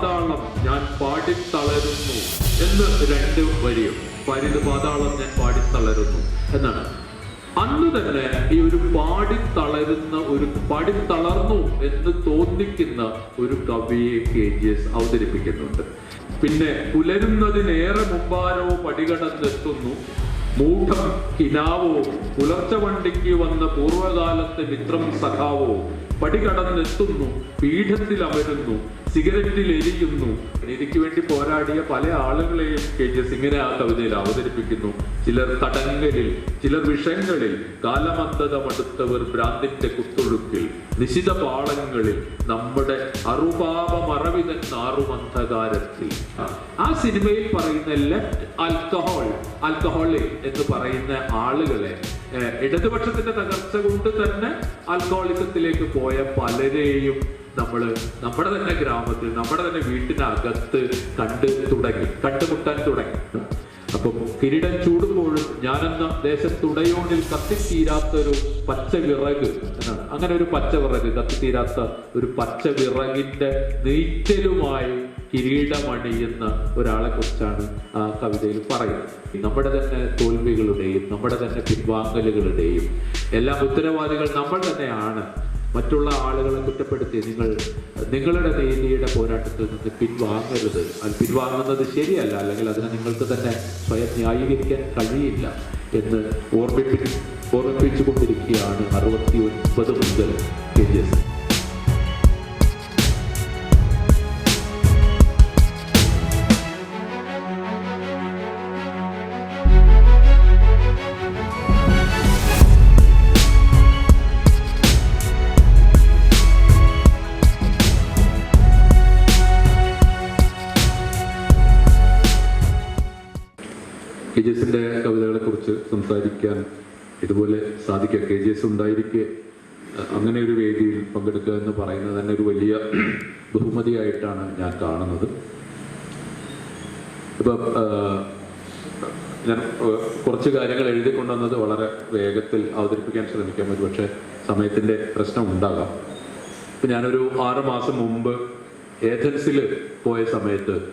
പാതാളം ഞാൻ പാടി തളരുന്നു എന്ന് രണ്ട് വരിയും പരിത് പാതാളം ഞാൻ പാടി തളരുന്നു എന്നാണ്. അന്ന് തന്നെ ഈ ഒരു പാടി തളരുന്ന ഒരു പാടി തളർന്നു എന്ന് തോന്നിക്കുന്ന ഒരു കവിയെ കെ ജി എസ് അവതരിപ്പിക്കുന്നുണ്ട്. പിന്നെ പുലരുന്നതിനേറെ മുമ്പാരോ പടികടന്നെത്തുന്നു. മൂഢം കിനാവോ പുലർച്ച വണ്ടിക്ക് വന്ന പൂർവകാലത്തെ മിത്രം സഖാവോ പടികടന്നെത്തുന്നു പീഠത്തിൽ അമരുന്നു സിഗരറ്റിൽ എരിയുന്നു നീതിക്ക് വേണ്ടി പോരാടിയ പല ആളുകളെയും കെ ജെ ഇങ്ങനെ ആ കവിതയിൽ അവതരിപ്പിക്കുന്നു. ചിലർ തടങ്കലിൽ ചിലർ വിഷങ്ങളിൽ കാലമന്ധത മടുത്തവർ ഭ്രാന്തിന്റെ കുത്തൊഴുക്കിൽ നിശിത പാളങ്ങളിൽ നമ്മുടെ അറുപാപ മറവിതൻ നാറുമന്ധകാരത്തിൽ ആ സിനിമയിൽ പറയുന്ന ലെഫ്റ്റ് ആൽക്കഹോൾ ആൽക്കഹോളിക് എന്ന് പറയുന്ന ആളുകളെ ഇടതുപക്ഷത്തിന്റെ തകർച്ച കൊണ്ട് തന്നെ ആൽക്കോളിസത്തിലേക്ക് പോയ പലരെയും നമ്മൾ നമ്മുടെ തന്നെ ഗ്രാമത്തിൽ നമ്മുടെ തന്നെ വീട്ടിനകത്ത് കണ്ട് തുടങ്ങി കണ്ടുമുട്ടാൻ തുടങ്ങി. അപ്പം കിരീടം ചൂടുമ്പോഴും ഞാനെന്ന ദേശത്തുടയോണിൽ കത്തിത്തീരാത്തൊരു പച്ച വിറക് എന്നാണ്. അങ്ങനെ ഒരു പച്ച വിറക് കത്തിത്തീരാത്ത ഒരു പച്ച വിറകിന്റെ നെയ്റ്റലുമായി കിരീടമണിയുന്ന ഒരാളെ കുറിച്ചാണ് ആ കവിതയിൽ പറയുന്നത്. നമ്മുടെ തന്നെ തോൽവികളുടെയും നമ്മുടെ തന്നെ പിൻവാങ്ങലുകളുടെയും എല്ലാം ഉത്തരവാദികൾ നമ്മൾ തന്നെയാണ്. മറ്റുള്ള ആളുകളെ കുറ്റപ്പെടുത്തി നിങ്ങൾ നിങ്ങളുടെ നീതിയുടെ പോരാട്ടത്തിൽ നിന്ന് പിൻവാങ്ങരുത്. അത് പിൻവാങ്ങുന്നത് ശരിയല്ല അല്ലെങ്കിൽ അതിനെ നിങ്ങൾക്ക് തന്നെ സ്വയം ന്യായീകരിക്കാൻ കഴിയില്ല എന്ന് ഓർമ്മിപ്പി ഓർമ്മിപ്പിച്ചുകൊണ്ടിരിക്കുകയാണ് അറുപത്തി ഒൻപത് മുതൽ കെ ജി എസ് സാധിക്കുക. കെ ജി എസ് ഉണ്ടായിരിക്കെ. അങ്ങനെ ഒരു വേദിയിൽ പങ്കെടുക്കുക എന്ന് പറയുന്നത് തന്നെ ഒരു വലിയ ബഹുമതിയായിട്ടാണ് ഞാൻ കാണുന്നത്. ഇപ്പൊ ഞാൻ കുറച്ച് കാര്യങ്ങൾ എഴുതി കൊണ്ടുവന്നത് വളരെ വേഗത്തിൽ അവതരിപ്പിക്കാൻ ശ്രമിക്കാം. ഒരു പക്ഷേ സമയത്തിന്റെ പ്രശ്നം ഉണ്ടാകാം. ഇപ്പൊ ഞാനൊരു ആറ് മാസം മുമ്പ് ഏഥൻസിൽ പോയ സമയത്ത്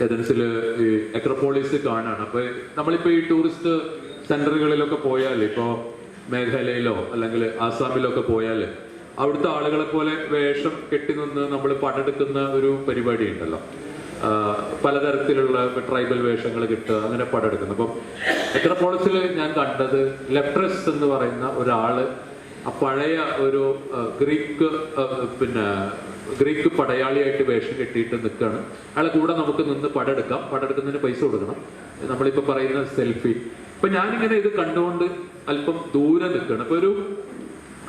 ഏഥൻസിൽ ഈ എക്രപോളിസ് കാണാണ്. അപ്പോൾ നമ്മളിപ്പോൾ ഈ ടൂറിസ്റ്റ് സെന്ററുകളിലൊക്കെ പോയാൽ ഇപ്പോ മേഘാലയയിലോ അല്ലെങ്കിൽ ആസാമിലോ ഒക്കെ പോയാൽ അവിടുത്തെ ആളുകളെ പോലെ വേഷം കെട്ടി നിന്ന് നമ്മൾ പടെടുക്കുന്ന ഒരു പരിപാടി ഉണ്ടല്ലോ. പലതരത്തിലുള്ള ട്രൈബൽ വേഷങ്ങൾ കിട്ടുക അങ്ങനെ പടെടുക്കുന്നു അപ്പം എക്രോപോളിസിൽ ഞാൻ കണ്ടത് ലെപ്രസ് എന്ന് പറയുന്ന ഒരാൾ ആ പഴയ ഒരു ഗ്രീക്ക് പിന്നെ ഗ്രീക്ക് പടയാളിയായിട്ട് വേഷം കെട്ടിയിട്ട് നിൽക്കുകയാണ്. അയാളെ കൂടെ നമുക്ക് നിന്ന് പടെടുക്കാം പടെടുക്കുന്നതിന് പൈസ കൊടുക്കണം. നമ്മളിപ്പോ പറയുന്ന സെൽഫി അപ്പം ഞാനിങ്ങനെ ഇത് കണ്ടുകൊണ്ട് അല്പം ദൂരെ നിൽക്കുകയാണ്. അപ്പൊ ഒരു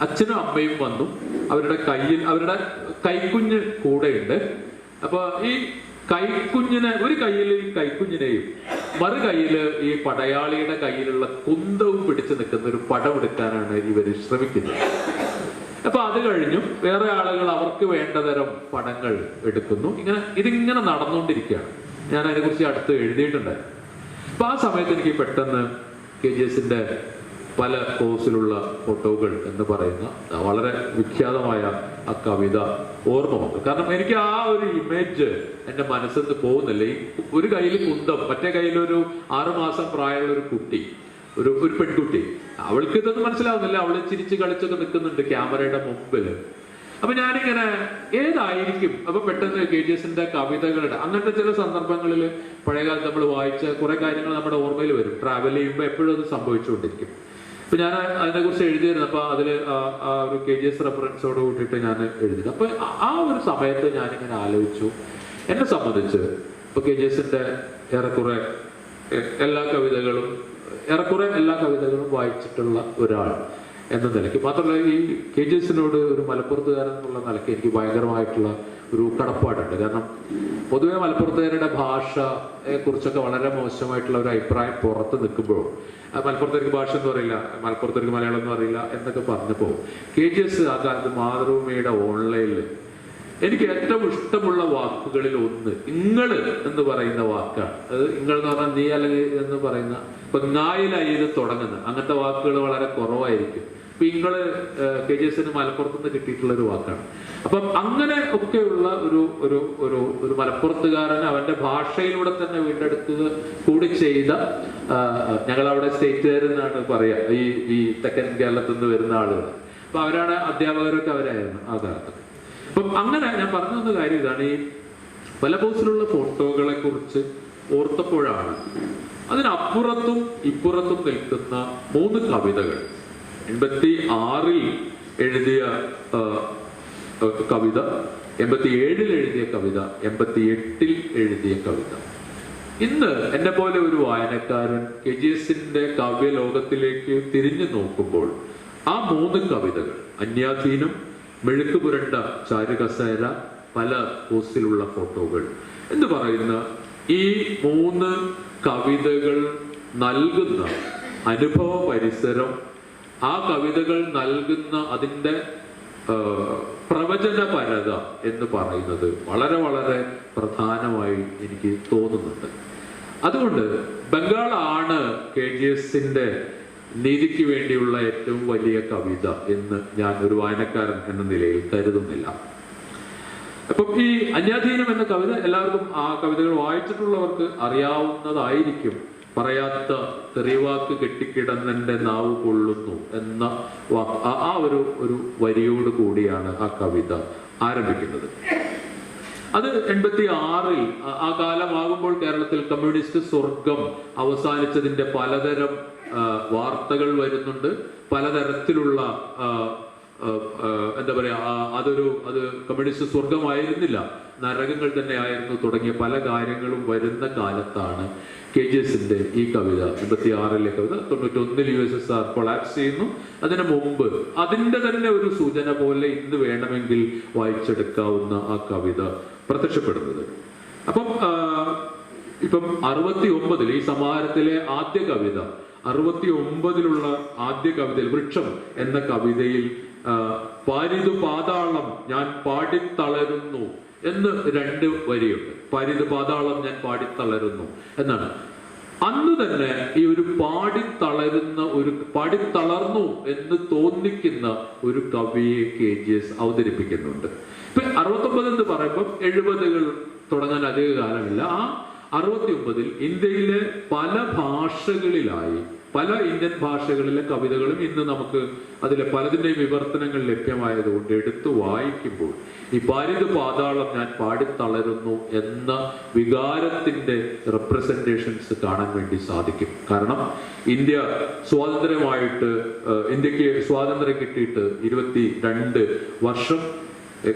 അച്ഛനും അമ്മയും വന്നു. അവരുടെ കയ്യിൽ അവരുടെ കൈക്കുഞ്ഞ് കൂടെയുണ്ട്. അപ്പൊ ഈ കൈക്കുഞ്ഞിനെ ഒരു കയ്യിൽ കൈക്കുഞ്ഞിനെയും മറു കയ്യിൽ ഈ പടയാളിയുടെ കയ്യിലുള്ള കുന്തവും പിടിച്ചു നിൽക്കുന്ന ഒരു പടം എടുക്കാനാണ് ഇവർ ശ്രമിക്കുന്നത്. അപ്പൊ അത് കഴിഞ്ഞു വേറെ ആളുകൾ അവർക്ക് വേണ്ടതരം പടങ്ങൾ എടുക്കുന്നു. ഇങ്ങനെ ഇതിങ്ങനെ നടന്നുകൊണ്ടിരിക്കുകയാണ്. ഞാൻ അതിനെക്കുറിച്ച് അടുത്ത് എഴുതിയിട്ടുണ്ടായിരുന്നു. അപ്പൊ ആ സമയത്ത് എനിക്ക് പെട്ടെന്ന് കെ ജി എസിന്റെ പല കോസിലുള്ള ഫോട്ടോകൾ എന്ന് പറയുന്ന വളരെ വിഖ്യാതമായ ആ കവിത ഓർമ്മ വന്നു കാരണം എനിക്ക് ആ ഒരു ഇമേജ് എന്റെ മനസ്സിൽ നിന്ന് പോകുന്നില്ല. ഈ ഒരു കയ്യിൽ കുന്തം മറ്റേ കയ്യിലൊരു ആറുമാസം പ്രായമുള്ള ഒരു കുട്ടി ഒരു ഒരു പെൺകുട്ടി. അവൾക്ക് ഇതൊന്നും മനസ്സിലാവുന്നില്ല. അവൾ ചിരിച്ച് കളിച്ചൊക്കെ നിൽക്കുന്നുണ്ട് ക്യാമറയുടെ മുമ്പിൽ അപ്പൊ ഞാനിങ്ങനെ ഏതായിരിക്കും? അപ്പൊ പെട്ടെന്ന് കെ ജി എസിന്റെ കവിതകളുടെ അങ്ങനത്തെ ചില സന്ദർഭങ്ങളിൽ പഴയകാലത്ത് നമ്മൾ വായിച്ച കുറെ കാര്യങ്ങൾ നമ്മുടെ ഓർമ്മയിൽ വരും. ട്രാവൽ ചെയ്യുമ്പോൾ എപ്പോഴും അത് സംഭവിച്ചുകൊണ്ടിരിക്കും. അപ്പൊ ഞാൻ അതിനെ കുറിച്ച് എഴുതിയിരുന്നു അപ്പൊ അതിൽ ആ ഒരു കെ ജി എസ് റെഫറൻസോട് കൂട്ടിയിട്ട് ഞാൻ എഴുതി അപ്പൊ ആ- ആ ഒരു സമയത്ത് ഞാൻ ഇങ്ങനെ ആലോചിച്ചു. എന്നെ സംബന്ധിച്ച് ഇപ്പൊ കെ ജി എസിന്റെ ഏറെക്കുറെ എല്ലാ കവിതകളും ഏറെക്കുറെ എല്ലാ കവിതകളും വായിച്ചിട്ടുള്ള ഒരാൾ എന്ന നിലയ്ക്ക് മാത്രമല്ല ഈ കെ ജി എസിനോട് ഒരു മലപ്പുറത്തുകാരൻ എന്നുള്ള നിലയ്ക്ക് എനിക്ക് ഭയങ്കരമായിട്ടുള്ള ഒരു കടപ്പാടുണ്ട്. കാരണം പൊതുവെ മലപ്പുറത്തുകാരുടെ ഭാഷയെ കുറിച്ചൊക്കെ വളരെ മോശമായിട്ടുള്ള ഒരു അഭിപ്രായം പുറത്ത് നിൽക്കുമ്പോൾ മലപ്പുറത്തേക്ക് ഭാഷ എന്ന് പറയില്ല മലപ്പുറത്തേക്ക് മലയാളം എന്ന് പറയില്ല എന്നൊക്കെ പറഞ്ഞപ്പോൾ കെ ജി എസ് ആ കാലത്ത് മാതൃഭൂമിയുടെ ഓൺലൈനിൽ എനിക്ക് ഏറ്റവും ഇഷ്ടമുള്ള വാക്കുകളിൽ ഒന്ന് നിങ്ങൾ എന്ന് പറയുന്ന വാക്കാണ്. അത് നിങ്ങൾ എന്ന് പറഞ്ഞാൽ നീ അല്ലെങ്കിൽ എന്ന് പറയുന്ന ഇപ്പൊ നായിലായി ഇത് തുടങ്ങുന്നത്. അങ്ങനത്തെ വാക്കുകൾ വളരെ കുറവായിരിക്കും. പിങ്ങൾ കെ ജി എസിന് മലപ്പുറത്ത് നിന്ന് കിട്ടിയിട്ടുള്ള ഒരു വാക്കാണ്. അപ്പം അങ്ങനെ ഒക്കെയുള്ള ഒരു ഒരു ഒരു ഒരു മലപ്പുറത്തുകാരൻ അവന്റെ ഭാഷയിലൂടെ തന്നെ വീണ്ടെടുക്കുക കൂടി ചെയ്ത ഞങ്ങൾ അവിടെ സ്റ്റേറ്റുകാരെന്നാണ് പറയാ ഈ ഈ തെക്കൻ കേരളത്തിൽ നിന്ന് വരുന്ന ആളുകൾ അപ്പൊ അവരാണ് അധ്യാപകരൊക്കെ അവരായിരുന്നു ആ കാലത്ത്. അപ്പം അങ്ങനെ ഞാൻ പറഞ്ഞു വന്ന കാര്യം ഇതാണ് ഈ പല ഫോട്ടോകളെ കുറിച്ച് ഓർത്തപ്പോഴാണ് അതിനപ്പുറത്തും ഇപ്പുറത്തും നിൽക്കുന്ന മൂന്ന് കവിതകൾ. എൺപത്തി ആറിൽ എഴുതിയ കവിത എൺപത്തി ഏഴിൽ എഴുതിയ കവിത എൺപത്തി എട്ടിൽ എഴുതിയ കവിത. ഇന്ന് എന്നെ പോലെ ഒരു വായനക്കാരൻ കെ ജി എസിന്റെ കാവ്യ ലോകത്തിലേക്ക് തിരിഞ്ഞു നോക്കുമ്പോൾ ആ മൂന്ന് കവിതകൾ അന്യാധീനം മെഴുക്ക് പുരണ്ട ചാരുകസേര പല പോസ്റ്റിലുള്ള ഫോട്ടോകൾ എന്ന് പറയുന്ന ഈ മൂന്ന് കവിതകൾ നൽകുന്ന അനുഭവ പരിസരം ആ കവിതകൾ നൽകുന്ന അതിന്റെ പ്രവചനപരത എന്ന് പറയുന്നത് വളരെ വളരെ പ്രധാനമായി എനിക്ക് തോന്നുന്നുണ്ട്. അതുകൊണ്ട് ബംഗാളാണ് കെ ജി എസിന്റെ നീതിക്ക് വേണ്ടിയുള്ള ഏറ്റവും വലിയ കവിത എന്ന് ഞാൻ ഒരു വായനക്കാരൻ എന്ന നിലയിൽ കരുതുന്നില്ല. അപ്പം ഈ അന്യാധീനം എന്ന കവിത എല്ലാവർക്കും ആ കവിതകൾ വായിച്ചിട്ടുള്ളവർക്ക് അറിയാവുന്നതായിരിക്കും. പറയാത്ത തെറിവാക്ക് കെട്ടിക്കിടന്നെന്റെ നാവ് കൊള്ളുന്നു എന്ന ആ- ഒരു ഒരു വരിയോട് കൂടിയാണ് ആ കവിത ആരംഭിക്കുന്നത്. അത് എൺപത്തി ആറിൽ ആ- കാലമാകുമ്പോൾ കേരളത്തിൽ കമ്മ്യൂണിസ്റ്റ് സ്വർഗം അവസാനിച്ചതിന്റെ പലതരം വാർത്തകൾ വരുന്നുണ്ട്. പലതരത്തിലുള്ള എന്താ പറയാ അതൊരു അത് കമ്മ്യൂണിസ്റ്റ് സ്വർഗമായിരുന്നില്ല നരകങ്ങൾ തന്നെ ആയിരുന്നു തുടങ്ങിയ പല കാര്യങ്ങളും വരുന്ന കാലത്താണ് കെ ജി എസിന്റെ ഈ കവിത എൺപത്തി ആറിലെ കവിത തൊണ്ണൂറ്റി ഒന്നിൽ U S S R collapse ചെയ്യുന്നു. അതിന് മുമ്പ് അതിന്റെ തന്നെ ഒരു സൂചന പോലെ ഇന്ന് വേണമെങ്കിൽ വായിച്ചെടുക്കാവുന്ന ആ കവിത പ്രത്യക്ഷപ്പെടുന്നത്. അപ്പം ഇപ്പം അറുപത്തി ഒമ്പതിൽ ഈ സമാഹാരത്തിലെ ആദ്യ കവിത അറുപത്തി ഒമ്പതിലുള്ള ആദ്യ കവിതയിൽ വൃക്ഷം എന്ന കവിതയിൽ പാരിതു പാതാളം ഞാൻ പാടിത്തളരുന്നു എന്ന് രണ്ട് വരിയുണ്ട്. പരിതു പാതാളം ഞാൻ പാടിത്തളരുന്നു എന്നാണ്. അന്ന് തന്നെ ഈ ഒരു പാടിത്തളരുന്ന ഒരു പാടിത്തളർന്നു എന്ന് തോന്നിക്കുന്ന ഒരു കവിയെ കെ ജി എസ് അവതരിപ്പിക്കുന്നുണ്ട്. ഇപ്പൊ അറുപത്തൊമ്പത് എന്ന് പറയുമ്പോൾ എഴുപതുകൾ തുടങ്ങാൻ അധിക കാലമില്ല. ആ അറുപത്തി ഒമ്പതിൽ ഇന്ത്യയിലെ പല ഭാഷകളിലായി പല ഇന്ത്യൻ ഭാഷകളിലെ കവിതകളും ഇന്ന് നമുക്ക് അതിലെ പലതിന്റെയും വിവർത്തനങ്ങൾ ലഭ്യമായതുകൊണ്ട് എടുത്തു വായിക്കുമ്പോൾ ഈ പരിത് പാതാളം ഞാൻ പാടിത്തളരുന്നു എന്ന വികാരത്തിന്റെ റെപ്രസെന്റേഷൻസ് കാണാൻ വേണ്ടി സാധിക്കും. കാരണം ഇന്ത്യ സ്വാതന്ത്ര്യമായിട്ട് ഇന്ത്യയ്ക്ക് സ്വാതന്ത്ര്യം കിട്ടിയിട്ട് ഇരുപത്തി രണ്ട് വർഷം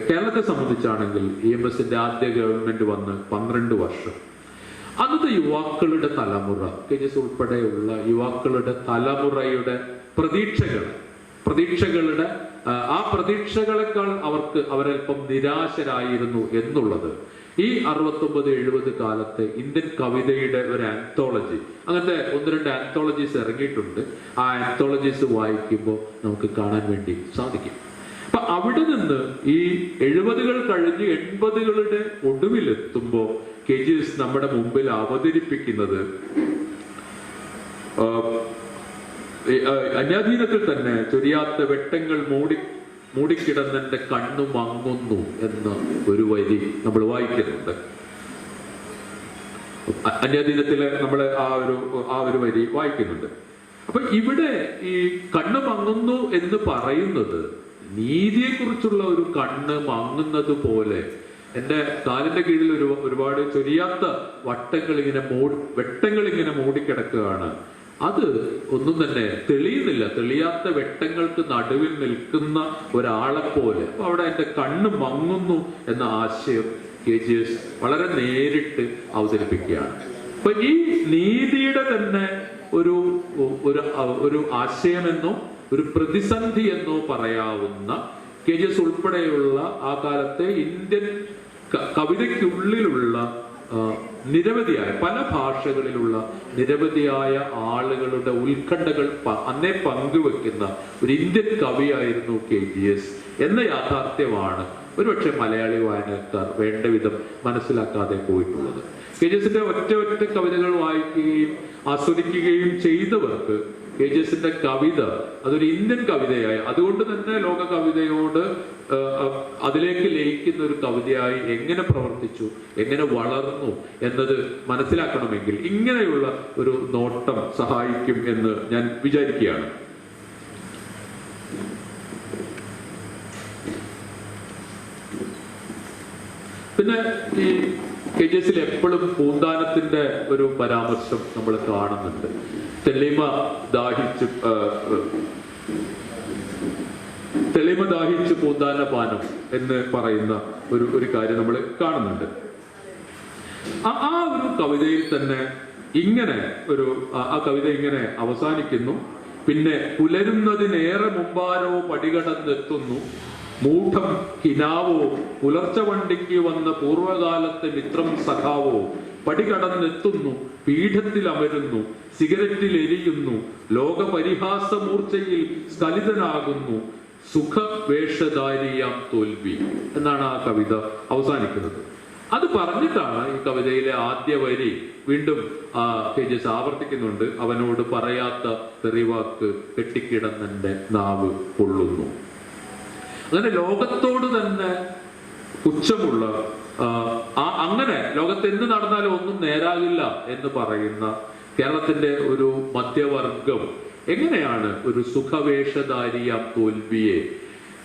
കേരളത്തെ സംബന്ധിച്ചാണെങ്കിൽ ഇ എം എസിന്റെ ആദ്യ ഗവൺമെന്റ് വന്ന് പന്ത്രണ്ട് വർഷം. യുവാക്കളുടെ തലമുറ കെനിസ് ഉൾപ്പെടെയുള്ള യുവാക്കളുടെ തലമുറയുടെ പ്രതീക്ഷകൾ. പ്രതീക്ഷകളുടെ ആ, പ്രതീക്ഷകളെക്കാൾ അവർക്ക് അവരൽപ്പം നിരാശരായിരുന്നു എന്നുള്ളത്. ഈ അറുപത്തൊമ്പത് എഴുപത് കാലത്തെ ഇന്ത്യൻ കവിതയുടെ ഒരു ആന്തോളജി അങ്ങനത്തെ ഒന്ന് രണ്ട് ആന്തോളജീസ് ഇറങ്ങിയിട്ടുണ്ട്. ആ ആന്തോളജീസ് വായിക്കുമ്പോൾ നമുക്ക് കാണാൻ വേണ്ടി സാധിക്കും. അപ്പൊ അവിടെ നിന്ന് ഈ എഴുപതുകൾ കഴിഞ്ഞ് എൺപതുകളുടെ ഒടുവിലെത്തുമ്പോ കെ ജി എസ് നമ്മുടെ മുമ്പിൽ അവതരിപ്പിക്കുന്നത് അന്യാധീനത്തിൽ തന്നെ ചൊരിയാത്ത വെട്ടങ്ങൾ മൂടി മൂടിക്കിടന്നെന്റെ കണ്ണു മങ്ങുന്നു എന്ന ഒരു വരി നമ്മൾ വായിക്കുന്നുണ്ട്. അന്യദിനത്തിൽ നമ്മൾ ആ ഒരു ആ ഒരു വരി വായിക്കുന്നുണ്ട്. അപ്പൊ ഇവിടെ ഈ കണ്ണ് മങ്ങുന്നു എന്ന് പറയുന്നത് നീതിയെക്കുറിച്ചുള്ള ഒരു കണ്ണ് മങ്ങുന്നത് പോലെ എന്റെ കാലിന്റെ കീഴിൽ ഒരു ഒരുപാട് ചൊരിയാത്ത വട്ടങ്ങൾ ഇങ്ങനെ മൂടി വെട്ടങ്ങൾ ഇങ്ങനെ മൂടിക്കിടക്കുകയാണ്. അത് ഒന്നും തന്നെ തെളിയുന്നില്ല. തെളിയാത്ത വെട്ടങ്ങൾക്ക് നടുവിൽ നിൽക്കുന്ന ഒരാളെ പോലെ. അപ്പൊ അവിടെ എന്റെ കണ്ണ് മങ്ങുന്നു എന്ന ആശയം കെ ജി എസ് വളരെ നേരിട്ട് അവതരിപ്പിക്കുകയാണ്. അപ്പൊ ഈ നീതിയുടെ തന്നെ ഒരു ഒരു ഒരു ആശയമെന്നോ ഒരു പ്രതിസന്ധി എന്നോ പറയാവുന്ന കെ ജി എസ് ഉൾപ്പെടെയുള്ള ആ കാലത്തെ ഇന്ത്യൻ കവിതയ്ക്കുള്ളിലുള്ള നിരവധിയായ പല ഭാഷകളിലുള്ള നിരവധിയായ ആളുകളുടെ ഉത്കണ്ഠകൾ അന്നേ പങ്കുവെക്കുന്ന ഒരു ഇന്ത്യൻ കവിയായിരുന്നു കെ. ജി. എസ്. എന്ന യാഥാർത്ഥ്യമാണ് ഒരുപക്ഷെ മലയാളി വായനക്കാർ വേണ്ട വിധം മനസ്സിലാക്കാതെ പോയിട്ടുള്ളത്. കെ. ജി. എസിന്റെ ഒറ്റ ഒറ്റ കവിതകൾ വായിക്കുകയും ആസ്വദിക്കുകയും ചെയ്തവർക്ക് കെ ജി എസിന്റെ കവിത അതൊരു ഇന്ത്യൻ കവിതയായി. അതുകൊണ്ട് തന്നെ ലോക കവിതയോട് അതിലേക്ക് ലയിക്കുന്ന ഒരു കവിതയായി എങ്ങനെ പ്രവർത്തിച്ചു എങ്ങനെ വളർന്നു എന്നത് മനസ്സിലാക്കണമെങ്കിൽ ഇങ്ങനെയുള്ള ഒരു നോട്ടം സഹായിക്കും എന്ന് ഞാൻ വിചാരിക്കുകയാണ്. പിന്നെ ഈ കെ ജി എസിൽ എപ്പോഴും പൂന്താനത്തിന്റെ ഒരു പരാമർശം നമ്മൾ കാണുന്നുണ്ട്. തെളിമ ദാഹിച്ച് തെളിമ ദാഹിച്ച് പൂന്താന പാനം എന്ന് പറയുന്ന ഒരു ഒരു കാര്യം നമ്മൾ കാണുന്നുണ്ട്. ആ ഒരു കവിതയിൽ തന്നെ ഇങ്ങനെ ഒരു ആ കവിത ഇങ്ങനെ അവസാനിക്കുന്നു. പിന്നെ പുലരുന്നതിനേറെ മുമ്പാരോ പടികടന്നെത്തുന്നു. മൂഢം കിനാവോ പുലർച്ച വണ്ടിക്ക് വന്ന പൂർവകാലത്തെ മിത്രം സഖാവോ പടികടന്നെത്തുന്നു പീഠത്തിൽ അമരുന്നു സിഗരറ്റിൽ എരിയുന്നു ലോകപരിഹാസമൂർച്ചയിൽ സ്കലിതനാകുന്നു സുഖവേഷധാരിയാം തോൽവി എന്നാണ് ആ കവിത അവസാനിക്കുന്നത്. അത് പറഞ്ഞിട്ടാണ് ഈ കവിതയിലെ ആദ്യ വരി വീണ്ടും ആ തേജസ് ആവർത്തിക്കുന്നുണ്ട്. അവനോട് പറയാത്ത തെറിവാക്ക് കെട്ടിക്കിടന്നെന്റെ നാവ് പൊള്ളുന്നു. അങ്ങനെ ലോകത്തോട് തന്നെ പുച്ഛമുള്ള അങ്ങനെ ലോകത്ത് എന്ത് നടന്നാലും ഒന്നും നേരാകില്ല എന്ന് പറയുന്ന കേരളത്തിന്റെ ഒരു മധ്യവർഗം എങ്ങനെയാണ് ഒരു സുഖവേഷധാരിയാ തോൽവിയെ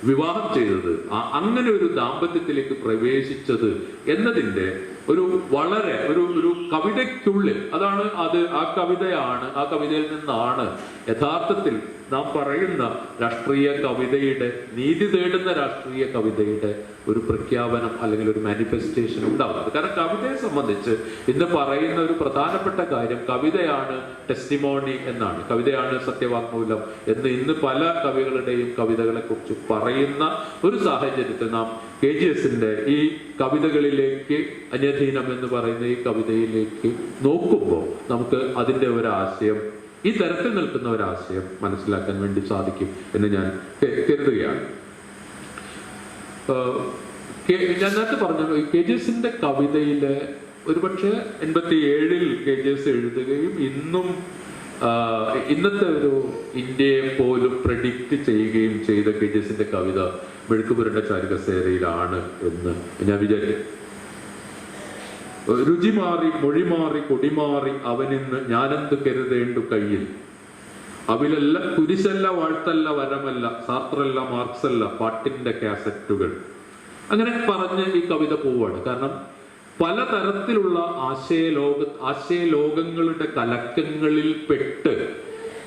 വിവാഹം ചെയ്തത്? അങ്ങനെ ഒരു ദാമ്പത്യത്തിലേക്ക് പ്രവേശിച്ചത് എന്നതിന്റെ ഒരു വളരെ ഒരു ഒരു കവിതയ്ക്കുള്ളിൽ അതാണ് അത് ആ കവിതയാണ് ആ കവിതയിൽ നിന്നാണ് യഥാർത്ഥത്തിൽ നാം പറയുന്ന രാഷ്ട്രീയ കവിതയുടെ നീതി തേടുന്ന രാഷ്ട്രീയ കവിതയുടെ ഒരു പ്രഖ്യാപനം അല്ലെങ്കിൽ ഒരു മാനിഫെസ്റ്റേഷൻ ഉണ്ടാവുന്നത് കാരണം കവിതയെ സംബന്ധിച്ച് ഇന്ന് പറയുന്ന ഒരു പ്രധാനപ്പെട്ട കാര്യം കവിതയാണ് ടെസ്റ്റിമോണി എന്നാണ്. കവിതയാണ് സത്യവാങ്മൂലം എന്ന് ഇന്ന് പല കവികളുടെയും കവിതകളെ കുറിച്ച് പറയുന്ന ഒരു സാഹചര്യത്തിൽ നാം കെ ജി എസിന്റെ ഈ കവിതകളിലേക്ക് അന്യധീനം എന്ന് പറയുന്ന ഈ കവിതയിലേക്ക് നോക്കുമ്പോൾ നമുക്ക് അതിന്റെ ഒരു ആശയം ഈ തരത്തിൽ നിൽക്കുന്ന ഒരാശയം മനസ്സിലാക്കാൻ വേണ്ടി സാധിക്കും എന്ന് ഞാൻ കരുതുകയാണ്. ഞാൻ നേരത്തെ പറഞ്ഞു കെ ജി എസിന്റെ കവിതയിലെ ഒരുപക്ഷെ എൺപത്തി ഏഴിൽ കെ ജി എസ് എഴുതുകയും ഇന്നും ഇന്നത്തെ ഒരു ഇന്ത്യയെ പോലും പ്രഡിക്റ്റ് ചെയ്യുകയും ചെയ്ത കെ ജി എസിന്റെ കവിത മെഴുക്കുപുരണ്ട ചാരികസേരയിലാണ് എന്ന് ഞാൻ വിചാരിക്കും രുചി മാറി മൊഴി മാറി കൊടി മാറി അവനിന്ന് ഞാനെന്ത് കരുതേണ്ടു കയ്യിൽ? അവിലല്ല കുരിശല്ല വാഴ്ത്തല്ല വരമല്ല സാത്രല്ല മാർക്സല്ല പാട്ടിന്റെ കാസറ്റുകൾ. അങ്ങനെ പറഞ്ഞ് ഈ കവിത പോവാണ്. കാരണം പലതരത്തിലുള്ള ആശയലോക ആശയലോകങ്ങളുടെ കലക്കങ്ങളിൽ പെട്ട്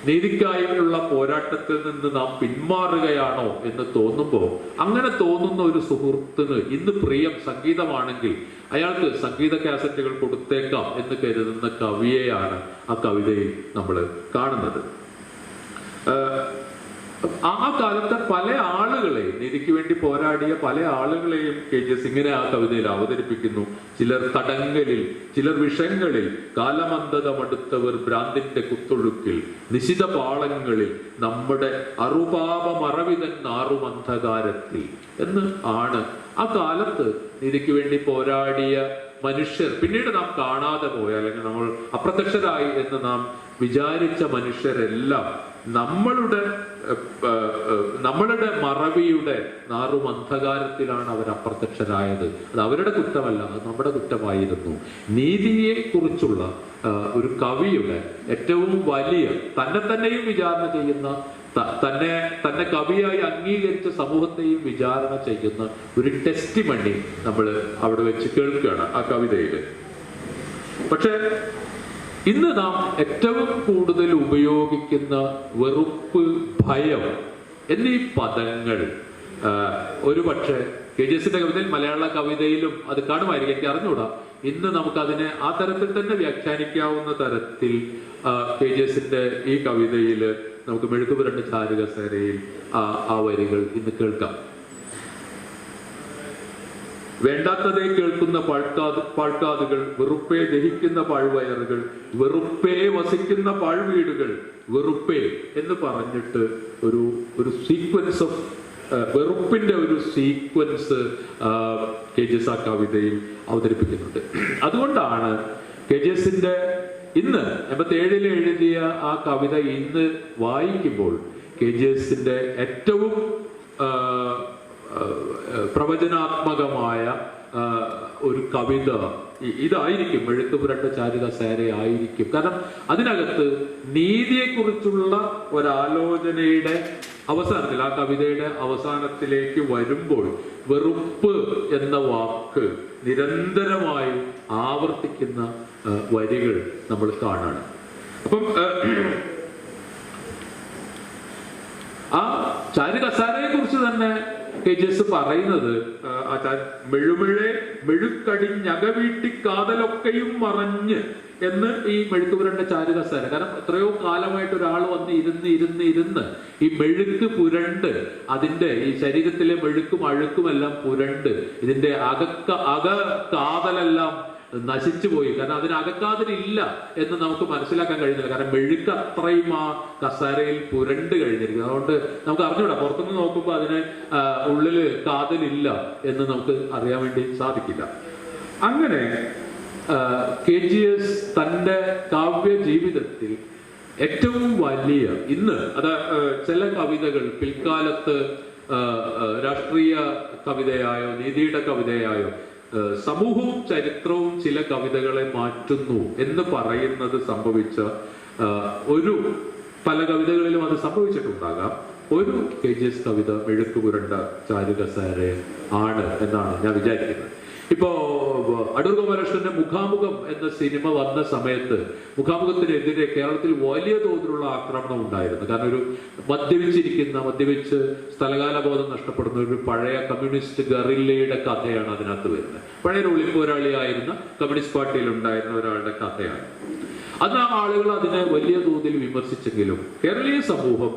നീതിക്കായുള്ള പോരാട്ടത്തിൽ നിന്ന് നാം പിന്മാറുകയാണോ എന്ന് തോന്നുമ്പോൾ അങ്ങനെ തോന്നുന്ന ഒരു സുഹൃത്തിന് ഇന്ന് പ്രിയം സംഗീതമാണെങ്കിൽ അയാൾക്ക് സംഗീത കാസറ്റുകൾ കൊടുത്തേക്കാം എന്ന് കരുതുന്ന കവിയെയാണ് ആ കവിതയിൽ നമ്മൾ കാണുന്നത്. ആ കാലത്തെ പല ആളുകളെയും നീതിക്ക് വേണ്ടി പോരാടിയ പല ആളുകളെയും കെ ജി ഇങ്ങനെ ആ കവിതയിൽ അവതരിപ്പിക്കുന്നു. ചിലർ തടങ്കലിൽ ചിലർ വിഷങ്ങളിൽ കാലമന്ദത മടുത്തവർ ഭ്രാന്തിന്റെ കുത്തൊഴുക്കിൽ നിശിത പാളങ്ങളിൽ നമ്മുടെ അറുപാപമറവിതൻ നാറുമന്ധകാരത്തിൽ എന്ന് ആണ് ആ കാലത്ത് നീതിക്ക് വേണ്ടി പോരാടിയ മനുഷ്യർ. പിന്നീട് നാം കാണാതെ പോയ അല്ലെങ്കിൽ നമ്മൾ അപ്രത്യക്ഷരായി എന്ന് നാം വിചാരിച്ച മനുഷ്യരെല്ലാം നമ്മളുടെ നമ്മളുടെ മറവിയുടെ നാറു അന്ധകാരത്തിലാണ് അവർ അപ്രത്യക്ഷരായത് അത് അവരുടെ കുറ്റമല്ല അത് നമ്മുടെ കുറ്റമായിരുന്നു. നീതിയെ കുറിച്ചുള്ള ഒരു കവിയുടെ ഏറ്റവും വലിയ തന്നെ തന്നെയും വിചാരണ ചെയ്യുന്ന തന്നെ തന്നെ കവിയായി അംഗീകരിച്ച സമൂഹത്തെയും വിചാരണ ചെയ്യുന്ന ഒരു ടെസ്റ്റ് മണി നമ്മൾ അവിടെ വെച്ച് കേൾക്കുകയാണ് ആ കവിതയിൽ. പക്ഷേ ഇന്ന് നാം ഏറ്റവും കൂടുതൽ ഉപയോഗിക്കുന്ന വെറുപ്പ് ഭയം എന്നീ പദങ്ങൾ ഒരുപക്ഷെ ഒരു കെ ജി എസിന്റെ കവിതയിൽ മലയാള കവിതയിലും അത് കാണുമായിരിക്കും. എനിക്ക് അറിഞ്ഞുകൂടാ. ഇന്ന് നമുക്ക് അതിനെ ആ തരത്തിൽ തന്നെ വ്യാഖ്യാനിക്കാവുന്ന തരത്തിൽ കെ ജി എസിന്റെ ഈ കവിതയിൽ നമുക്ക് മെഴുകുപുരണ്ട് ചാരുകസേരയിൽ ആ ആ വരികൾ ഇന്ന് കേൾക്കാം. വേണ്ടാത്തതേ കേൾക്കുന്ന പാഴ്ക്കാത് പാഴ്ക്കാതുകൾ വെറുപ്പേ ദഹിക്കുന്ന പാഴ്വയറുകൾ വെറുപ്പേ വസിക്കുന്ന പാഴ്വീടുകൾ വെറുപ്പേ എന്ന് പറഞ്ഞിട്ട് ഒരു ഒരു സീക്വൻസ് ഓഫ് വെറുപ്പിന്റെ ഒരു സീക്വൻസ് കെ ജി എസ് ആ കവിതയിൽ അവതരിപ്പിക്കുന്നുണ്ട്. അതുകൊണ്ടാണ് കെ ജി എസിന്റെ ഇന്ന് എൺപത്തി ഏഴിൽ എഴുതിയ ആ കവിത ഇന്ന് വായിക്കുമ്പോൾ കെ ജി എസിന്റെ ഏറ്റവും പ്രവചനാത്മകമായ ഒരു കവിത. ഇതായിരിക്കും മെഴുക്ക് പുരട്ട ചാരിത സേര ആയിരിക്കും. കാരണം അതിനകത്ത് നീതിയെക്കുറിച്ചുള്ള ഒരാലോചനയുടെ അവസാനത്തിൽ ആ കവിതയുടെ അവസാനത്തിലേക്ക് വരുമ്പോൾ വെറുപ്പ് എന്ന വാക്ക് നിരന്തരമായി ആവർത്തിക്കുന്ന വരികൾ നമ്മൾ കാണാണ്. അപ്പം ആ, ആ ചാരു കുറിച്ച് തന്നെ എസ് പറയുന്നത് മെഴുമിഴെ മെഴുക്കടിഞ്ഞകവീട്ടി കാതലൊക്കെയും മറഞ്ഞ് എന്ന് ഈ മെഴുക്കുപുരന്റെ ചാരു കസാര കാരണം എത്രയോ കാലമായിട്ട് ഒരാൾ വന്ന് ഇരുന്ന് ഇരുന്ന് ഇരുന്ന് ഈ മെഴുക്ക് പുരണ്ട് അതിന്റെ ഈ ശരീരത്തിലെ മെഴുക്കും അഴുക്കും എല്ലാം പുരണ്ട് ഇതിന്റെ അകക്ക അക കാതലെല്ലാം നശിച്ചു പോയി കാരണം അതിനകക്കാതിരില്ല എന്ന് നമുക്ക് മനസ്സിലാക്കാൻ കഴിയുന്നില്ല. കാരണം മെഴുക്ക് അത്രയും ആ കസാരയിൽ പുരണ്ട് കഴിഞ്ഞിരിക്കുന്നു. അതുകൊണ്ട് നമുക്ക് അറിഞ്ഞൂടാ. പുറത്തുനിന്ന് നോക്കുമ്പോൾ അതിന് ഉള്ളിൽ കാതലില്ല എന്ന് നമുക്ക് അറിയാൻ വേണ്ടി സാധിക്കില്ല. അങ്ങനെ കെ ജി എസ് തന്റെ കാവ്യ ജീവിതത്തിൽ ഏറ്റവും വലിയ ഇന്ന് അത് ചില കവിതകൾ പിൽക്കാലത്ത് രാഷ്ട്രീയ കവിതയായോ നീതിയുടെ കവിതയായോ സമൂഹവും ചരിത്രവും ചില കവിതകളെ മാറ്റുന്നു എന്ന് പറയുന്നത് സംഭവിച്ച ഒരു പല കവിതകളിലും അത് സംഭവിച്ചിട്ടുണ്ടാകാം. ഒരു കെ ജി എസ് കവിത മെഴുക്ക് പുരണ്ട ചാരുകസാര ആണ് എന്നാണ് ഞാൻ വിചാരിക്കുന്നത്. ഇപ്പോ അടൂർ ഗോപാലകൃഷ്ണന്റെ മുഖാമുഖം എന്ന സിനിമ വന്ന സമയത്ത് മുഖാമുഖത്തിനെതിരെ കേരളത്തിൽ വലിയ തോതിലുള്ള ആക്രമണം ഉണ്ടായിരുന്നു. കാരണം ഒരു മദ്യപിച്ചിരിക്കുന്ന മദ്യപിച്ച് സ്ഥലകാലബോധം നഷ്ടപ്പെടുന്ന ഒരു പഴയ കമ്മ്യൂണിസ്റ്റ് ഗറില്ലയുടെ കഥയാണ് അതിനകത്ത് വരുന്നത്. പഴയ ഒരു ഒളിപ്പോരാളിയായിരുന്ന കമ്മ്യൂണിസ്റ്റ് പാർട്ടിയിൽ ഉണ്ടായിരുന്ന ഒരാളുടെ കഥയാണ്. അന്ന് ആളുകൾ അതിനെ വലിയ തോതിൽ വിമർശിച്ചെങ്കിലും കേരളീയ സമൂഹം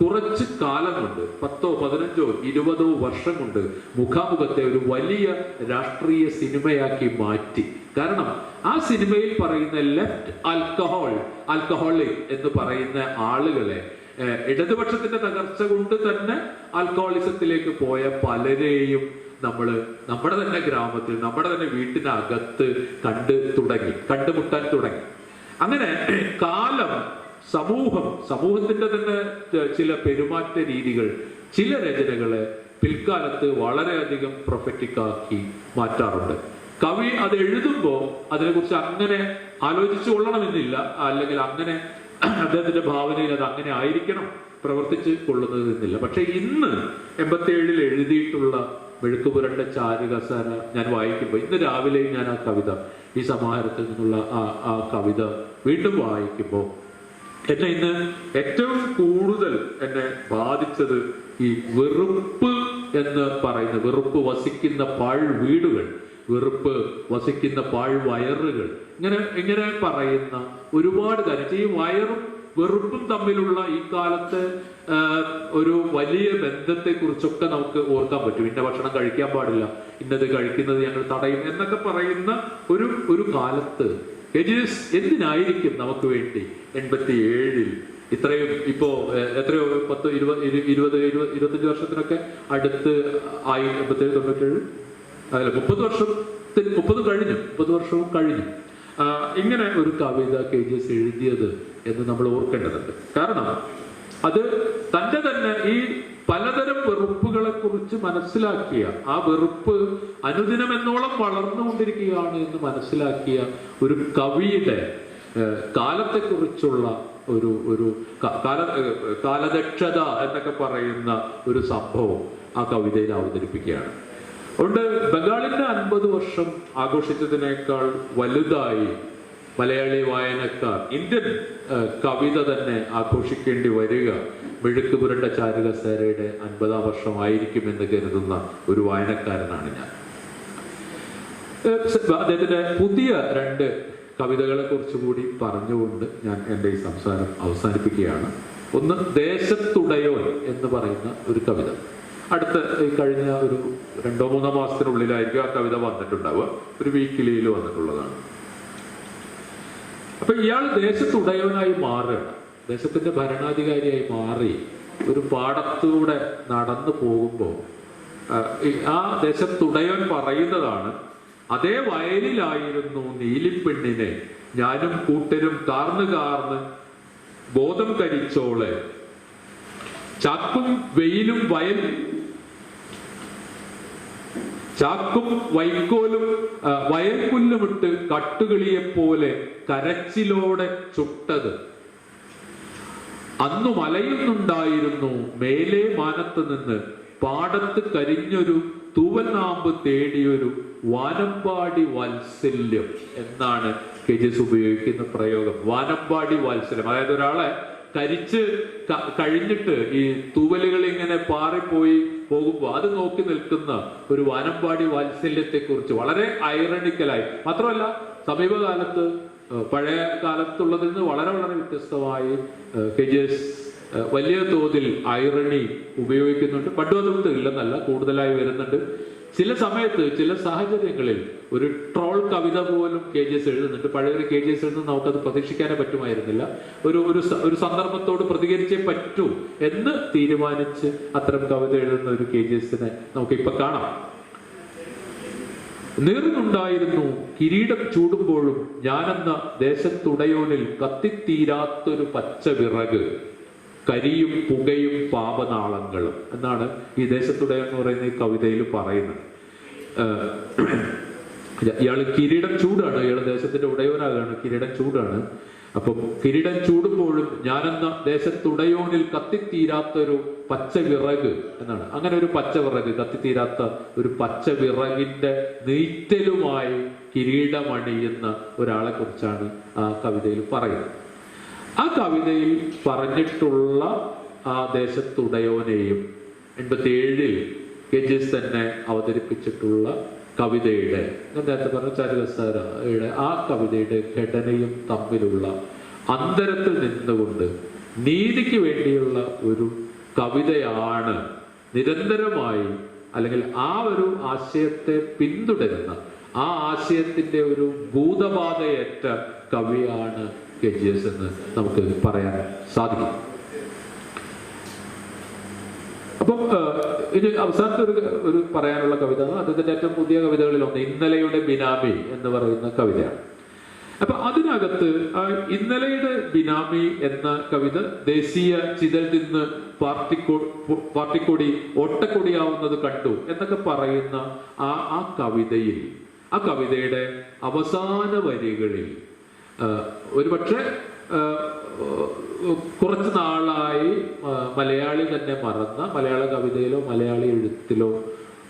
കുറച്ച് കാലം കൊണ്ട് പത്തോ പതിനഞ്ചോ ഇരുപതോ വർഷം കൊണ്ട് മുഖാമുഖത്തെ ഒരു വലിയ രാഷ്ട്രീയ സിനിമയാക്കി മാറ്റി. കാരണം ആ സിനിമയിൽ പറയുന്ന ലെഫ്റ്റ് ആൽക്കഹോൾ ആൽക്കഹോളിക് എന്ന് പറയുന്ന ആളുകളെ ഇടതുപക്ഷത്തിന്റെ തകർച്ച കൊണ്ട് തന്നെ ആൽക്കഹോളിസത്തിലേക്ക് പോയ പലരെയും നമ്മൾ നമ്മുടെ തന്നെ ഗ്രാമത്തിൽ നമ്മുടെ തന്നെ വീട്ടിനകത്ത് കണ്ട് തുടങ്ങി കണ്ടുമുട്ടാൻ തുടങ്ങി. അങ്ങനെ കാലം സമൂഹം സമൂഹത്തിന്റെ തന്നെ ചില പെരുമാറ്റ രീതികൾ ചില രചനകളെ പിൽക്കാലത്ത് വളരെയധികം പ്രൊഫറ്റിക്കാക്കി മാറ്റാറുണ്ട്. കവി അത് എഴുതുമ്പോൾ അതിനെക്കുറിച്ച് അങ്ങനെ ആലോചിച്ചു കൊള്ളണമെന്നില്ല. അല്ലെങ്കിൽ അങ്ങനെ അദ്ദേഹത്തിന്റെ ഭാവനയിൽ അത് അങ്ങനെ ആയിരിക്കണം പ്രവർത്തിച്ച് കൊള്ളുന്നത് എന്നില്ല. പക്ഷെ ഇന്ന് എൺപത്തി ഏഴിൽ എഴുതിയിട്ടുള്ള മെഴുക്കുപുരണ്ട ചാരുകസാര ഞാൻ വായിക്കുമ്പോൾ ഇന്ന് രാവിലെയും ഞാൻ ആ കവിത ഈ സമാഹാരത്തിൽ നിന്നുള്ള ആ ആ കവിത വീണ്ടും വായിക്കുമ്പോൾ എന്നെ ഇന്ന് ഏറ്റവും കൂടുതൽ എന്നെ ബാധിച്ചത് ഈ വെറുപ്പ് എന്ന് പറയുന്ന വെറുപ്പ് വസിക്കുന്ന പാഴ് വീടുകൾ വെറുപ്പ് വസിക്കുന്ന പാഴ് വയറുകൾ ഇങ്ങനെ ഇങ്ങനെ പറയുന്ന ഒരുപാട് കാര്യം ഈ വയറും വെറുപ്പും തമ്മിലുള്ള ഈ കാലത്തെ ഒരു വലിയ ബന്ധത്തെ കുറിച്ചൊക്കെ നമുക്ക് ഓർക്കാൻ പറ്റും. ഇന്ന ഭക്ഷണം കഴിക്കാൻ പാടില്ല ഇന്നത് കഴിക്കുന്നത് ഞങ്ങൾ തടയും എന്നൊക്കെ പറയുന്ന ഒരു ഒരു കാലത്ത് എന്തിനായിരിക്കും നമുക്ക് വേണ്ടി എൺപത്തി ഏഴിൽ ഇത്രയും ഇപ്പോ എത്രയോ പത്ത് ഇരുപത് ഇരു- ഇരുപത് ഇരുപത് ഇരുപത്തഞ്ച് വർഷത്തിനൊക്കെ അടുത്ത് ആയി എൺപത്തി ഏഴ് തൊണ്ണൂറ്റേഴ് അല്ല മുപ്പത് വർഷത്തിൽ മുപ്പത് കഴിഞ്ഞു മുപ്പത് വർഷവും കഴിഞ്ഞു. ഇങ്ങനെ ഒരു കവിത കെ ജി എസ് എഴുതിയത് എന്ന് നമ്മൾ ഓർക്കേണ്ടതുണ്ട്. കാരണം അത് തന്റെ തന്നെ ഈ പലതരം വെറുപ്പുകളെ കുറിച്ച് മനസ്സിലാക്കിയ ആ വെറുപ്പ് അനുദിനം എന്നോളം വളർന്നുകൊണ്ടിരിക്കുകയാണ് എന്ന് മനസ്സിലാക്കിയ ഒരു കവിയുടെ കാലത്തെക്കുറിച്ചുള്ള ഒരു ഒരു കാല കാലദക്ഷത എന്നൊക്കെ പറയുന്ന ഒരു സംഭവം ആ കവിതയിൽ അവതരിപ്പിക്കുകയാണ്. അതുകൊണ്ട് ബംഗാളിന്റെ അൻപത് വർഷം ആഘോഷിച്ചതിനേക്കാൾ വലുതായി മലയാളി വായനക്കാർ ഇന്ത്യൻ കവിത തന്നെ ആഘോഷിക്കേണ്ടി വരിക. മെഴുക്ക് പുരണ്ട ചാരുകസേരയുടെ അൻപതാം വർഷമായിരിക്കും എന്ന് കരുതുന്ന ഒരു വായനക്കാരനാണ് ഞാൻ. അദ്ദേഹത്തിന്റെ പുതിയ രണ്ട് കവിതകളെ കുറിച്ച് കൂടി പറഞ്ഞുകൊണ്ട് ഞാൻ എന്റെ ഈ സംസാരം അവസാനിപ്പിക്കുകയാണ്. ഒന്ന് ദേശത്തുടയോൻ എന്ന് പറയുന്ന ഒരു കവിത. അടുത്ത ഈ കഴിഞ്ഞ ഒരു രണ്ടോ മൂന്നോ മാസത്തിനുള്ളിലായിരിക്കും ആ കവിത വന്നിട്ടുണ്ടാവുക. ഒരു വീക്കിലിയിൽ വന്നിട്ടുള്ളതാണ്. അപ്പൊ ഇയാൾ ദേശത്തുടയവനായി മാറുകയാണ് ദേശത്തിന്റെ ഭരണാധികാരിയായി മാറി. ഒരു പാടത്തൂടെ നടന്നു പോകുമ്പോൾ ആ ദേശത്തുടയവൻ പറയുന്നതാണ് അതേ വയലിലായിരുന്നു നീലിപ്പെണ്ണിനെ. ഞാനും കൂട്ടരും കാർന്ന് കാർന്ന് ബോധം കരിച്ചോളെ ചാക്കും വെയിലും വയൽ ചാക്കും വൈക്കോലും ആ, വയൽപുല്ലുമിട്ട് കട്ടുകിളിയെ പോലെ കരച്ചിലോടെ ചുട്ടത്. അന്നു മലയുന്നുണ്ടായിരുന്നു മേലെ മാനത്ത് നിന്ന്. പാടത്ത് കരിഞ്ഞൊരു തൂവനാമ്പ് തേടിയൊരു വാനമ്പാടി വാത്സല്യം എന്നാണ് കെ ജി എസ് ഉപയോഗിക്കുന്ന പ്രയോഗം. വാനമ്പാടി വാത്സല്യം. അതായത് ഒരാളെ കരിച്ച് കഴിഞ്ഞിട്ട് ഈ തൂവലുകൾ ഇങ്ങനെ പാറിപ്പോയി പോകുമ്പോൾ അത് നോക്കി നിൽക്കുന്ന ഒരു വാനമ്പാടി വാത്സല്യത്തെ കുറിച്ച് വളരെ ഐറണിക്കലായി മാത്രമല്ല സമീപകാലത്ത് പഴയ കാലത്തുള്ളതിൽ നിന്ന് വളരെ വളരെ വ്യത്യസ്തമായി കെജിഎസ് വലിയ തോതിൽ ഐറണി ഉപയോഗിക്കുന്നുണ്ട്. പണ്ടും അതുകൊണ്ട് ഇല്ലെന്നല്ല കൂടുതലായി വരുന്നുണ്ട്. ചില സമയത്ത് ചില സാഹചര്യങ്ങളിൽ ഒരു ട്രോൾ കവിത പോലും കെ ജി എസ് എഴുതുന്നുണ്ട്. പഴയൊരു കെ ജി എസ് എഴുതുന്ന നമുക്കത് പ്രതീക്ഷിക്കാനേ പറ്റുമായിരുന്നില്ല. ഒരു ഒരു ഒരു സന്ദർഭത്തോട് പ്രതികരിച്ചേ പറ്റൂ എന്ന് തീരുമാനിച്ച് അത്തരം കവിത എഴുതുന്ന ഒരു കെ ജി എസിനെ നമുക്ക് ഇപ്പൊ കാണാം. നീർന്നുണ്ടായിരുന്നു കിരീടം ചൂടുമ്പോഴും ഞാനെന്ന ദേശത്തുടയോനിൽ കത്തിത്തീരാത്തൊരു പച്ച വിറക് കരിയും പുകയും പാപനാളങ്ങളും. എന്നാണ് ഈ ദേശത്തുടയ എന്ന് പറയുന്ന ഈ കവിതയിൽ പറയുന്നത്. ഇയാൾ കിരീടം ചൂടാണ്. ഇയാൾ ദേശത്തിന്റെ ഉടയോനാകാണ് കിരീടം ചൂടാണ്. അപ്പം കിരീടം ചൂടുമ്പോഴും ഞാനെന്ന ദേശത്തുടയോനിൽ കത്തിത്തീരാത്തൊരു പച്ച വിറക് എന്നാണ്. അങ്ങനെ ഒരു പച്ച വിറക് കത്തിത്തീരാത്ത ഒരു പച്ച വിറകിന്റെ നെയ്ത്തലുമായി കിരീടമണിയുന്ന ഒരാളെ കുറിച്ചാണ് ആ കവിതയിൽ പറയുന്നത്. ആ കവിതയിൽ പറഞ്ഞിട്ടുള്ള ആ ദേശത്തുടയോനെയും എൺപത്തി ഏഴിൽ കെജിസ് തന്നെ അവതരിപ്പിച്ചിട്ടുള്ള കവിതയുടെ ഞാൻ നേരത്തെ പറഞ്ഞ ചരിതസാരയുടെ ആ കവിതയുടെ ഘടനയും തമ്മിലുള്ള അന്തരത്തിൽ നിന്നുകൊണ്ട് നീതിക്ക് വേണ്ടിയുള്ള ഒരു കവിതയാണ് നിരന്തരമായി അല്ലെങ്കിൽ ആ ഒരു ആശയത്തെ പിന്തുടരുന്ന ആ ആശയത്തിന്റെ ഒരു ഭൂതബാധയേറ്റ കവിയാണ് കെ ജി എസ് എന്ന് നമുക്ക് പറയാൻ സാധിക്കും. അപ്പം ഇനി അവസാനത്തെ ഒരു ഒരു പറയാനുള്ള കവിത. അദ്ദേഹത്തിന്റെ ഏറ്റവും പുതിയ കവിതകളിൽ ഒന്ന് ഇന്നലെയുടെ ബിനാമി എന്ന് പറയുന്ന കവിതയാണ്. അപ്പൊ അതിനകത്ത് ഇന്നലെയുടെ ബിനാമി എന്ന കവിത ദേശീയ ചിതൽ നിന്ന് പാർട്ടിക്കോ പാർട്ടിക്കൊടി ഒട്ടക്കൊടിയാവുന്നത് കണ്ടു എന്നൊക്കെ പറയുന്ന ആ ആ കവിതയിൽ ആ കവിതയുടെ അവസാന വരികളിൽ ആഹ് ഒരുപക്ഷെ ആഹ് കുറച്ച് നാളായി മലയാളി തന്നെ മറന്ന മലയാള കവിതയിലോ മലയാളി എഴുത്തിലോ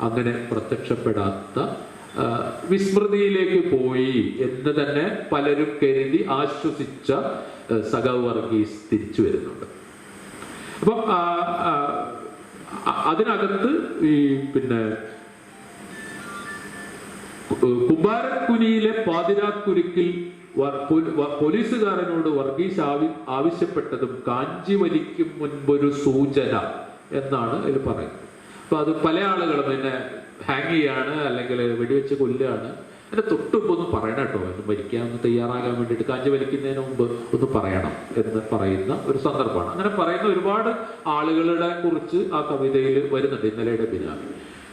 അങ്ങനെ പ്രത്യക്ഷപ്പെടാത്ത വിസ്മൃതിയിലേക്ക് പോയി എന്ന് തന്നെ പലരും കരുതി ആശ്വസിച്ച സഖാവ് തിരിച്ചു വരുന്നുണ്ട്. അപ്പം അതിനകത്ത് ഈ പിന്നെ കുമാരക്കുനിയിലെ പാതിരാക്കുരുക്കിൽ പോലീസുകാരനോട് വർഗീസ് ആവി ആവശ്യപ്പെട്ടതും കാഞ്ചി വലിക്കും മുൻപൊരു സൂചന എന്നാണ് അതിൽ പറയുന്നത്. അപ്പൊ അത് പല ആളുകളും എന്നെ ഹാങ് ചെയ്യാണ് അല്ലെങ്കിൽ വെടിവെച്ച് കൊല്ലുകയാണ്. എന്റെ തൊട്ടുമുമ്പ് ഒന്ന് പറയണം കേട്ടോ. എന്ന് മരിക്കാൻ ഒന്ന് തയ്യാറാകാൻ വേണ്ടിയിട്ട് കാഞ്ചി വലിക്കുന്നതിന് മുമ്പ് ഒന്ന് പറയണം എന്ന് പറയുന്ന ഒരു സന്ദർഭമാണ്. അങ്ങനെ പറയുന്ന ഒരുപാട് ആളുകളുടെ കുറിച്ച് ആ കവിതയിൽ വരുന്നുണ്ട് ഇന്നലെയുടെ ബിനാമി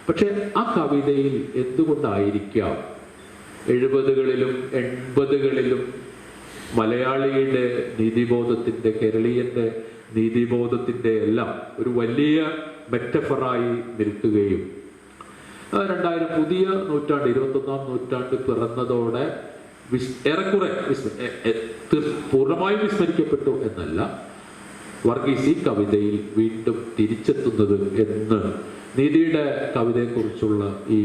പക്ഷെ ആ കവിതയിൽ എന്തുകൊണ്ടായിരിക്കാം എഴുപതുകളിലും എൺപതുകളിലും മലയാളിയുടെ നീതിബോധത്തിന്റെ കേരളീയന്റെ നീതിബോധത്തിന്റെ എല്ലാം ഒരു വലിയ മെറ്റഫറായി നിൽക്കുകയും രണ്ടായിരം പുതിയ നൂറ്റാണ്ട് ഇരുപത്തൊന്നാം നൂറ്റാണ്ട് പിറന്നതോടെ വിസ് ഏറെക്കുറെ പൂർണമായും വിസ്മരിക്കപ്പെട്ടു എന്നല്ല വർഗീസ് ഈ കവിതയിൽ വീണ്ടും തിരിച്ചെത്തുന്നത് എന്ന് നീതിയുടെ കവിതയെക്കുറിച്ചുള്ള ഈ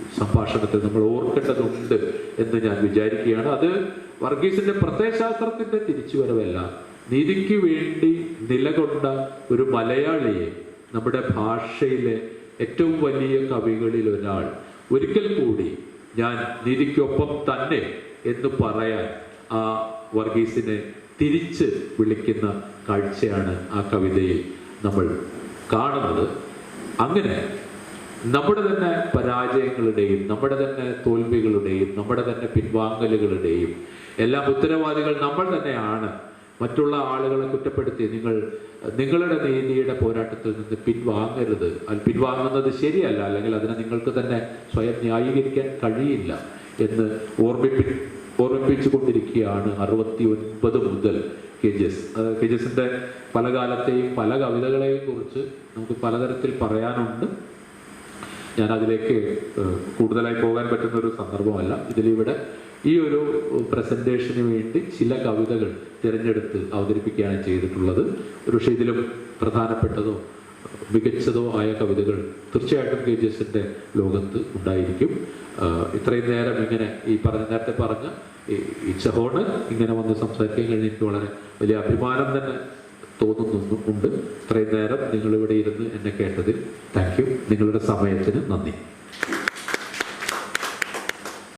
സ- ഈ സംഭാഷണത്തിൽ നമ്മൾ ഓർക്കേണ്ടതുണ്ട് എന്ന് ഞാൻ വിചാരിക്കുകയാണ്. അത് വർഗീസിന്റെ പ്രത്യയശാസ്ത്രത്തിന്റെ തിരിച്ചുവരവല്ല. നീതിക്ക് വേണ്ടി നിലകൊണ്ട ഒരു മലയാളിയെ നമ്മുടെ ഭാഷയിലെ ഏറ്റവും വലിയ കവികളിൽ ഒരാൾ. ഒരിക്കൽ കൂടി ഞാൻ നീതിക്കൊപ്പം തന്നെ എന്ന് പറയാൻ ആ വർഗീസിനെ തിരിച്ച് വിളിക്കുന്ന കാഴ്ചയാണ് ആ കവിതയിൽ നമ്മൾ കാണുന്നത്. അങ്ങനെ നമ്മുടെ തന്നെ പരാജയങ്ങളുടെയും നമ്മുടെ തന്നെ തോൽവികളുടെയും നമ്മുടെ തന്നെ പിൻവാങ്ങലുകളുടെയും എല്ലാം ഉത്തരവാദികൾ നമ്മൾ തന്നെയാണ്. മറ്റുള്ള ആളുകളെ കുറ്റപ്പെടുത്തി നിങ്ങൾ നിങ്ങളുടെ നീതിയുടെ പോരാട്ടത്തിൽ നിന്ന് പിൻവാങ്ങരുത്. അത് പിൻവാങ്ങുന്നത് ശരിയല്ല അല്ലെങ്കിൽ അതിനെ നിങ്ങൾക്ക് തന്നെ സ്വയം ന്യായീകരിക്കാൻ കഴിയില്ല എന്ന് ഓർമ്മിപ്പി ഓർമ്മിപ്പിച്ചുകൊണ്ടിരിക്കുകയാണ് അറുപത്തി ഒൻപത് മുതൽ K G S K G പല കാലത്തെയും പല കവിതകളെയും കുറിച്ച് നമുക്ക് പലതരത്തിൽ പറയാനുണ്ട്. ഞാൻ അതിലേക്ക് കൂടുതലായി പോകാൻ പറ്റുന്ന ഒരു സന്ദർഭമല്ല. ഇതിലിവിടെ ഈ ഒരു പ്രസന്റേഷന് വേണ്ടി ചില കവിതകൾ തിരഞ്ഞെടുത്ത് അവതരിപ്പിക്കുകയാണ് ചെയ്തിട്ടുള്ളത്. ഒരുപക്ഷെ ഇതിലും പ്രധാനപ്പെട്ടതോ മികച്ചതോ ആയ കവിതകൾ തീർച്ചയായിട്ടും കെ ജി എസിന്റെ ലോകത്ത് ഉണ്ടായിരിക്കും. ഇത്രയും നേരം ഇങ്ങനെ ഈ പറഞ്ഞ നേരത്തെ പറഞ്ഞ ഈ- ചഹോണ് ഇങ്ങനെ വന്ന് സംസാരിക്കാൻ കഴിഞ്ഞ് എനിക്ക് വളരെ വലിയ അഭിമാനം തന്നെ തോന്നുന്നുണ്ട്. ഇത്രയും നേരം നിങ്ങളിവിടെ ഇരുന്ന് എന്നെ കേട്ടതിൽ താങ്ക് യു നിങ്ങളുടെ സമയത്തിന് നന്ദി.